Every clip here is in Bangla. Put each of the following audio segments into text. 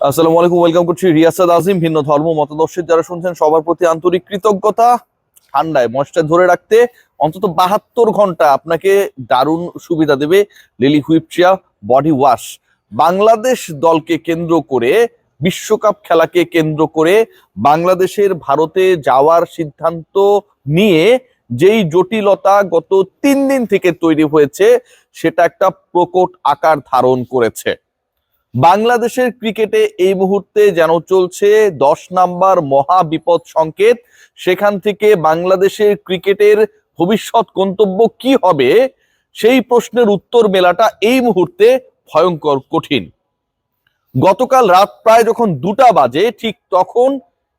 আসসালামু আলাইকুম ওয়েলকাম করছি রিয়াসাদ আজিম, ভিন্ন ধর্ম, মতাদর্শের যারা শুনছেন, সবার প্রতি আন্তরিক কৃতজ্ঞতা। ঠান্ডায় মশটা ধরে রাখতে অন্তত বাহাত্তর ঘণ্টা আপনাকে দারুণ সুবিধা দেবে লিলি হুইপচিয়া বডি ওয়াশ বাংলাদেশ দলকে কেন্দ্র করে, বিশ্বকাপ খেলাকে কেন্দ্র করে বাংলাদেশের ভারতে যাওয়ার সিদ্ধান্ত নিয়ে যেই জটিলতা গত তিন দিন থেকে তৈরি হয়েছে, সেটা একটা প্রকট আকার ধারণ করেছে। বাংলাদেশের ক্রিকেটে এই মুহূর্তে যেন চলছে দশ নাম্বার মহা বিপদ সংকেত। সেখান থেকে বাংলাদেশের ক্রিকেটের ভবিষ্যৎ গন্তব্য কি হবে? সেই প্রশ্নের উত্তর মেলাটা এই মুহূর্তে ভয়ঙ্কর, কঠিন। গতকাল রাত প্রায় যখন দুটা বাজে, ঠিক তখন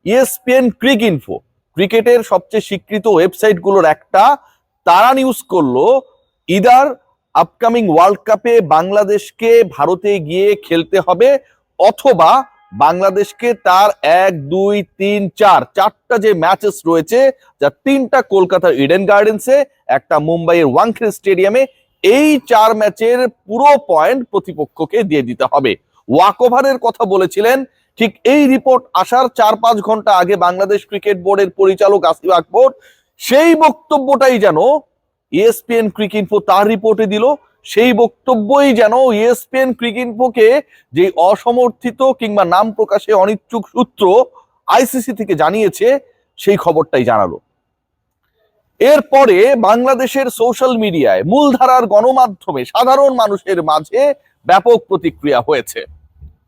ইএসপিএন ক্রিক ইনফো ক্রিকেটের সবচেয়ে স্বীকৃত ওয়েবসাইটগুলোর একটা, তারা নিউজ করল, ইদার আপকামিং ওয়ার্ল্ড কাপে বাংলাদেশকে ভারতে গিয়ে খেলতে হবে অথবা বাংলাদেশকে তার এক, দুই, তিন, চার, চারটা যে ম্যাচেস রয়েছে, যা তিনটা কলকাতার ইডেন গার্ডেন্সে একটা মুম্বাইয়ের ওয়াংখেড়ে স্টেডিয়ামে এই চার ম্যাচের পুরো পয়েন্ট প্রতিপক্ষকে দিয়ে দিতে হবে। ওয়াকওভারের কথা বলেছিলেন, ঠিক এই রিপোর্ট আসার চার পাঁচ ঘণ্টা আগে বাংলাদেশ ক্রিকেট বোর্ডের পরিচালক আসিফ আকবর, সেই বক্তব্যটাই যেন ইএসপিএন ক্রিক ইনফো তার রিপোর্টে দিল, সেই বক্তব্যই যেন E ইএসপিএন ক্রিক ইনফোকে যে অসমর্থিত কিংবা নাম প্রকাশে অনিচ্ছুক সূত্র আইসিসি থেকে জানিয়েছে, সেই খবরটাই জানালো। এরপরে বাংলাদেশের সোশ্যাল মিডিয়ায় মূলধারার গণমাধ্যমে সাধারণ মানুষের মাঝে ব্যাপক প্রতিক্রিয়া হয়েছে।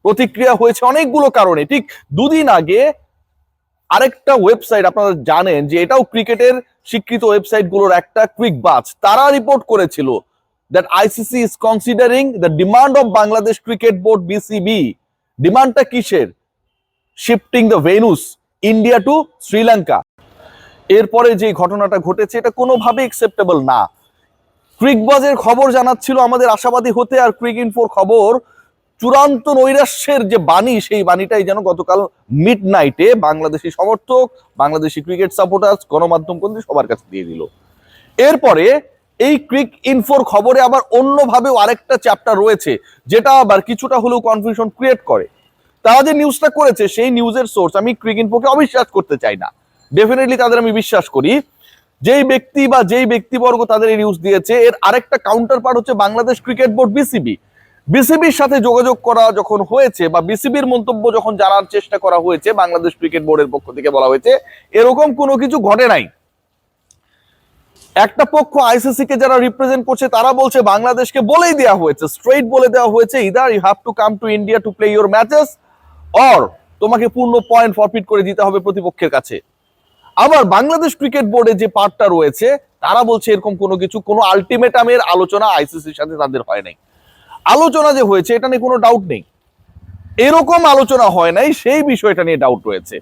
প্রতিক্রিয়া হয়েছে অনেকগুলো কারণে। ঠিক দুদিন আগে আরেকটা ওয়েবসাইট আপনারা জানেন যে এটাও ক্রিকেটের স্বীকৃত ওয়েবসাইটগুলোর একটা কুইক বাচ তারা রিপোর্ট করেছিল that ICC is considering the demand of Bangladesh cricket board BCB ডিমান্ডটা কিসের? Shifting the venues India to Sri Lanka এরপরে যে ঘটনাটা ঘটেছে, এটা কোনোভাবে একসেপ্টেবল না। ক্রিকবাজের খবর জানাচ্ছিল আমাদের আশাবাদী হতে আর ক্রিক ইনফোর খবর চূড়ান্ত নৈরাশ্যের যে বাণী, সেই বাণীটাই যেন গতকাল মিড নাইটে বাংলাদেশি সমর্থক, বাংলাদেশি ক্রিকেট সাপোর্টার্স গণমাধ্যম কর্মী সবার কাছে দিয়ে দিল। এরপরে এই ক্রিক ইনফোর খবরে আবার অন্যভাবেও আরেকটা চ্যাপ্টার রয়েছে, যেটা আবার কিছুটা হলেও কনফিউশন ক্রিয়েট করে। তারা যে নিউজটা করেছে, সেই নিউজের সোর্স আমি ক্রিক ইনফোকে অবিশ্বাস করতে চাই না। ডেফিনেটলি তাদের আমি বিশ্বাস করি। যেই ব্যক্তি বা যেই ব্যক্তিবর্গ তাদের এই নিউজ দিয়েছে, এর আরেকটা কাউন্টার পার্ট হচ্ছে বাংলাদেশ ক্রিকেট বোর্ড বিসিবি বিসিবির সাথে যোগাযোগ করা যখন হয়েছে বা বিসিবির মন্তব্য যখন জানার চেষ্টা করা হয়েছে, বাংলাদেশ ক্রিকেট বোর্ডের পক্ষ থেকে বলা হয়েছে, এরকম কোনো কিছু ঘটে নাই। একটা পক্ষ আইসিসি কে যারা রিপ্রেজেন্ট করছে, তারা বলছে বাংলাদেশকে বলেই দেওয়া হয়েছে স্ট্রেইট বলে দেওয়া হয়েছে either you have to come to India to play your matches or তোমাকে পূর্ণ পয়েন্ট ফরফিট করে দিতে হবে প্রতিপক্ষের কাছে। আবার বাংলাদেশ ক্রিকেট বোর্ডে যে পার্টটা রয়েছে, তারা বলছে এরকম কোনো কিছু, কোনো আলটিমেটামের আলোচনা আইসিসির সাথে তাদের হয় নাই। আলোচনা যে হয়েছে, এটা নিয়ে কোনো ডাউট নেই। এরকম আলোচনা হয় নাই, সেই বিষয়টা নিয়ে ডাউট রয়েছে।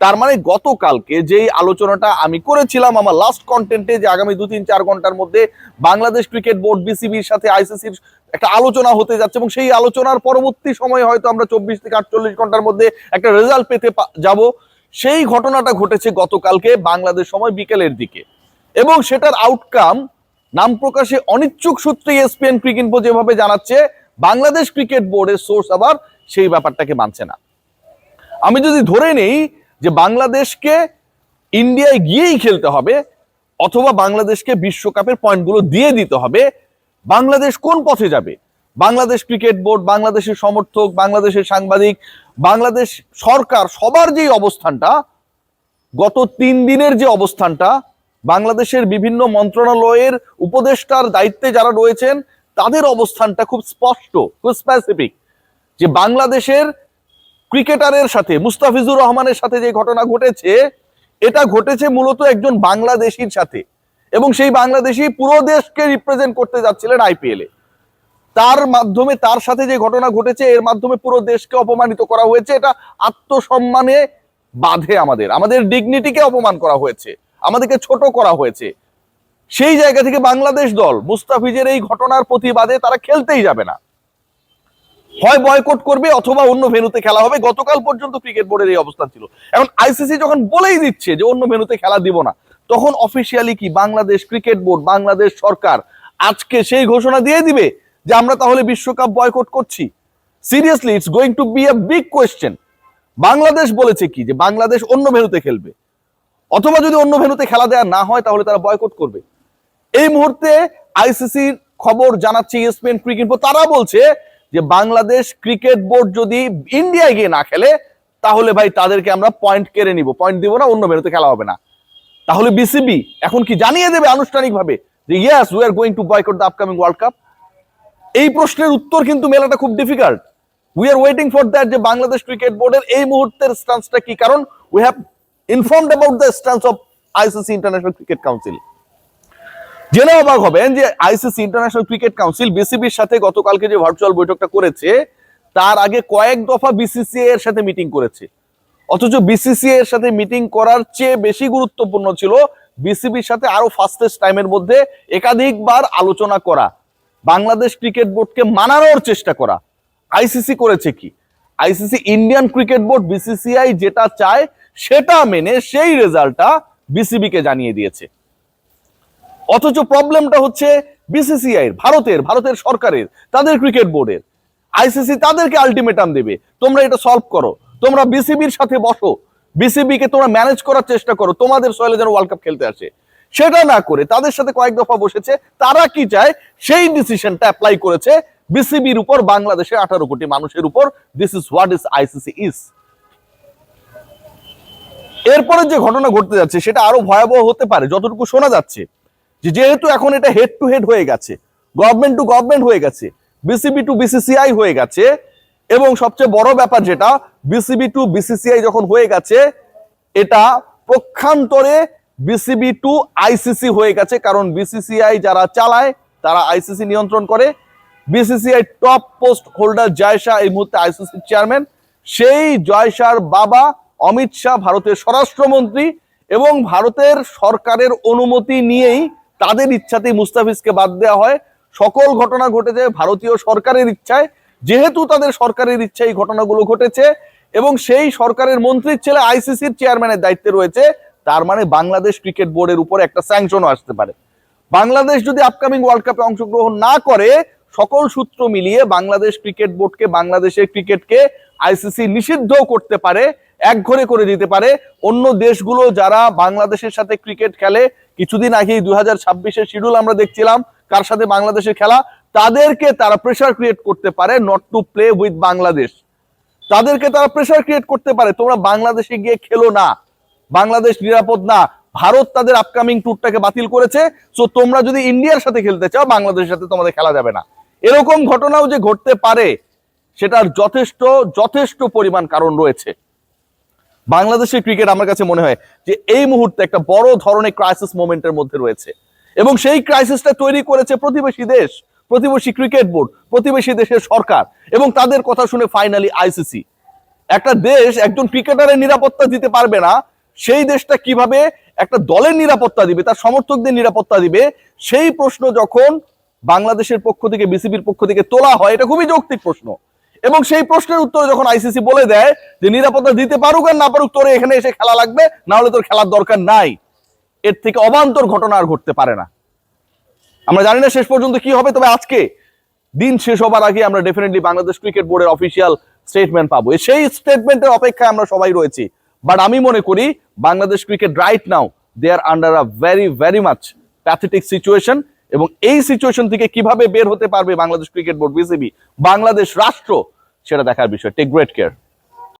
তার মানে গতকালকে যেই আলোচনাটা আমি করেছিলাম, আমার লাস্ট কন্টেন্টে যে আগামী দু, তিন, চার ঘণ্টার মধ্যে বাংলাদেশ ক্রিকেট বোর্ড বিসিবির সাথে আইসিসির একটা আলোচনা হতে যাচ্ছে এবং সেই আলোচনার পরবর্তী সময়ে হয়তো আমরা চব্বিশ থেকে আটচল্লিশ ঘণ্টার মধ্যে একটা রেজাল্ট পেতে যাব। সেই ঘটনাটা ঘটেছে গতকালকে বাংলাদেশ সময় বিকেলের দিকে। এবং সেটার আউটকাম নাম প্রকাশে অনিচ্ছুক সূত্রে E এসপিএন ক্রিক ইনফো যেভাবে জানাচ্ছে, বাংলাদেশ ক্রিকেট বোর্ডের সোর্স আবার সেই ব্যাপারটাকে মানছে না। আমি যদি ধরে নেই যে বাংলাদেশকে ইন্ডিয়ায় গিয়েই খেলতে হবে, অথবা বাংলাদেশকে বিশ্বকাপের পয়েন্টগুলো দিয়ে দিতে হবে, বাংলাদেশ কোন পথে যাবে? বাংলাদেশ ক্রিকেট বোর্ড বাংলাদেশের সমর্থক, বাংলাদেশের সাংবাদিক, বাংলাদেশ সরকার, সবার যেই অবস্থানটা, গত তিন দিনের যে অবস্থানটা বাংলাদেশের বিভিন্ন মন্ত্রণালয়ের উপদেষ্টার দায়িত্বে যারা রয়েছেন, তাদের অবস্থানটা খুব স্পষ্ট, খুব স্পেসিফিক যে বাংলাদেশের ক্রিকেটারের সাথে, মুস্তাফিজুর রহমানের সাথে যে ঘটনা ঘটেছে, এটা ঘটেছে মূলত একজন বাংলাদেশির সাথে এবং সেই বাংলাদেশি পুরো দেশকে রিপ্রেজেন্ট করতে যাচ্ছিলেন আইপিএল এ। তার মাধ্যমে, তার সাথে যে ঘটনা ঘটেছে, এর মাধ্যমে পুরো দেশকে অপমানিত করা হয়েছে। এটা আত্মসম্মানে বাধে আমাদের আমাদের ডিগনিটিকে অপমান করা হয়েছে। আমাদেরকে ছোট করা হয়েছে। সেই জায়গা থেকে বাংলাদেশ দল মুস্তাফিজের এই ঘটনার প্রতিবাদে তারা খেলতেই যাবে না। হয় বয়কট করবে অথবা অন্য ভেন্যুতে খেলা হবে। গতকাল পর্যন্ত ক্রিকেট বোর্ডের এই অবস্থান ছিল। এখন আইসিসি যখন বলেই দিচ্ছে যে অন্য ভেন্যুতে খেলা দিব না, তখন অফিসিয়ালি কি বাংলাদেশ ক্রিকেট বোর্ড বাংলাদেশ সরকার আজকে সেই ঘোষণা দিয়ে দিবে যে আমরা তাহলে বিশ্বকাপ বয়কট করছি? Seriously it's going to be a big question Bangladesh বলেছে কি? যে বাংলাদেশ অন্য ভেন্যুতে খেলবে। অথবা যদি অন্য ভেন্যুতে খেলা দেওয়া না হয়, তাহলে তারা বয়কট করবে। এই মুহূর্তে আইসিসির খবর জানাচ্ছে E ক্রিকেট বোর্ড তারা বলছে যে, বাংলাদেশ ক্রিকেট বোর্ড যদি ইন্ডিয়ায় গিয়ে না খেলে, তাহলে ভাই তাদেরকে আমরা পয়েন্ট কেড়ে নিব। পয়েন্ট দিব না, অন্য ভেন্যুতে খেলা হবে না। তাহলে বিসিবি এখন কি জানিয়ে দেবে আনুষ্ঠানিকভাবে যে yes we are going to boycott the upcoming world cup এই প্রশ্নের উত্তর কিন্তু মেলাটা খুব difficult we are waiting for that যে, বাংলাদেশ ক্রিকেট বোর্ডের এই মুহূর্তের স্টান্সটা কি? কারণ we have informed about the stance of ICC international cricket council জেনে অবাক হবেন যে আইসিসি ইন্টারন্যাশনাল ক্রিকেট কাউন্সিল বিসিবির সাথে গতকালকে যে ভার্চুয়াল বৈঠকটা করেছে, তার আগে কয়েক দফা বিসিসিআই এর সাথে মিটিং করেছে। অথচ বিসিসিআই এর সাথে মিটিং করার চেয়ে বেশি গুরুত্বপূর্ণ ছিল বিসিবির সাথে আরও ফাস্টেস্ট টাইমের মধ্যে একাধিকবার আলোচনা করা, বাংলাদেশ ক্রিকেট বোর্ডকে মানানোর চেষ্টা করা। আইসিসি করেছে কি? ICC Indian cricket board BCCI যেটা চায় সেটা মেনে সেই রেজাল্টটা বিসিবি কে জানিয়ে দিয়েছে। অথচ প্রবলেমটা হচ্ছে বিসিসিআই ভারতের ভারতের সরকারের, তাদের ক্রিকেট বোর্ডের আইসিসি তাদেরকে আলটিমেটাম দেবে, তোমরা এটা সলভ করো, তোমরা বিসিবির সাথে বসো বিসিবি কে তোমরা ম্যানেজ করার চেষ্টা করো, তোমাদের সয়েলে যেন ওয়ার্ল্ড কাপ খেলতে আসে। সেটা না করে তাদের সাথে কয়েক দফা বসেছে, তারা কি চায়, সেই ডিসিশনটা অ্যাপ্লাই করেছে বিসিবির উপর, বাংলাদেশের আঠারো কোটি মানুষের উপর। This is what is ICC is এরপরে যে ঘটনা ঘটতে যাচ্ছে, সেটা আরও ভয়াবহ হতে পারে, যতটুকু শোনা যাচ্ছে। যে যেহেতু এখন এটা হেড টু হেড হয়ে গেছে গভর্নমেন্ট টু গভর্নমেন্ট হয়ে গেছে বিসিবি টু বিসিসিআই হয়ে গেছে, এবং সবচেয়ে বড় ব্যাপার যেটা বিসিবি টু বিসিসিআই যখন হয়ে গেছে, এটা পক্ষান্তরে বিসিবি টু আইসিসি হয়ে গেছে, কারণ বিসিসিআই যারা চালায়, তারা আইসিসি নিয়ন্ত্রণ করে। BCCI top post holder Jay Shah এই মুহূর্তে আইসিসি চেয়ারম্যান সেই জয়শাহর বাবা অমিত শাহ ভারতের স্বরাষ্ট্রমন্ত্রী এবং ভারতের সরকারের অনুমতি নিয়েই তাদের ইচ্ছাতেই মুস্তাফিজকে বাদ দেওয়া হয়। সকল ঘটনা ঘটেছে ভারতীয় সরকারের ইচ্ছায়। যেহেতু তাদের সরকারের ইচ্ছায় এই ঘটনাগুলো ঘটেছে এবং সেই সরকারের মন্ত্রীর ছেলে আইসিসির চেয়ারম্যানের দায়িত্বে রয়েছে, তার মানে বাংলাদেশ ক্রিকেট বোর্ডের উপর একটা স্যাংশনও আসতে পারে। বাংলাদেশ যদি আপকামিং ওয়ার্ল্ড কাপে অংশগ্রহণ না করে, সকল সূত্র মিলিয়ে বাংলাদেশ ক্রিকেট বোর্ডকে, বাংলাদেশের ক্রিকেটকে আইসিসি নিষিদ্ধ করতে পারে। এক ঘরে করে দিতে পারে। অন্য দেশগুলো যারা বাংলাদেশের সাথে ক্রিকেট খেলে, কিছুদিন আগেই দুই হাজার ছাব্বিশের শিডিউল আমরা দেখছিলাম কার সাথে বাংলাদেশের খেলা, তাদেরকে তারা প্রেশার ক্রিয়েট করতে পারে not to play with Bangladesh. তাদেরকে তারা প্রেশার ক্রিয়েট করতে পারে, তোমরা বাংলাদেশে গিয়ে খেলো না। বাংলাদেশ নিরাপদ না। ভারত তাদের আপকামিং ট্যুরটাকে বাতিল করেছে। সো তোমরা যদি ইন্ডিয়ার সাথে খেলতে চাও, বাংলাদেশের সাথে তোমাদের খেলা যাবে না। এরকম ঘটনাও যে ঘটতে পারে, সেটার যথেষ্ট যথেষ্ট পরিমাণ কারণ রয়েছে। বাংলাদেশের ক্রিকেট আমার কাছে মনে হয় যে এই মুহূর্তে একটা বড় ধরনের ক্রাইসিস মোমেন্টের মধ্যে রয়েছে। এবং সেই ক্রাইসিসটা তৈরি করেছে প্রতিবেশী দেশ, প্রতিবেশী ক্রিকেট বোর্ড প্রতিবেশী দেশের সরকার এবং তাদের কথা শুনে ফাইনালি আইসিসি একটা দেশ একজন ক্রিকেটারের নিরাপত্তা দিতে পারবে না, সেই দেশটা কীভাবে একটা দলের নিরাপত্তা দিবে, তার সমর্থকদের নিরাপত্তা দিবে, সেই প্রশ্ন যখন বাংলাদেশের পক্ষ থেকে বিসিবির পক্ষ থেকে তোলা হয়, এটা খুবই যৌক্তিক প্রশ্ন। এবং সেই প্রশ্নের উত্তরে যখন আইসিসি বলে দেয় যে নিরাপত্তা দিতে পারুক আর না পারুক, তোর এখানে এসে খেলা লাগবে না হলে তোর খেলার দরকার নাই। এর থেকে অবান্তর ঘটনা আর ঘটতে পারে না। আমরা জানি না শেষ পর্যন্ত কি হবে, তবে আজকে দিন শেষ হবার আগে আমরা ডেফিনেটলি বাংলাদেশ ক্রিকেট বোর্ডের অফিসিয়াল স্টেটমেন্ট পাবো। সেই স্টেটমেন্টের অপেক্ষায় আমরা সবাই রয়েছি। বাট আমি মনে করি Bangladesh cricket right now they are under a very very much pathetic situation এবং এই সিচুয়েশন থেকে কীভাবে বের হতে পারবে Bangladesh cricket board BCB Bangladesh রাষ্ট্র সেটা দেখার বিষয়। Take great care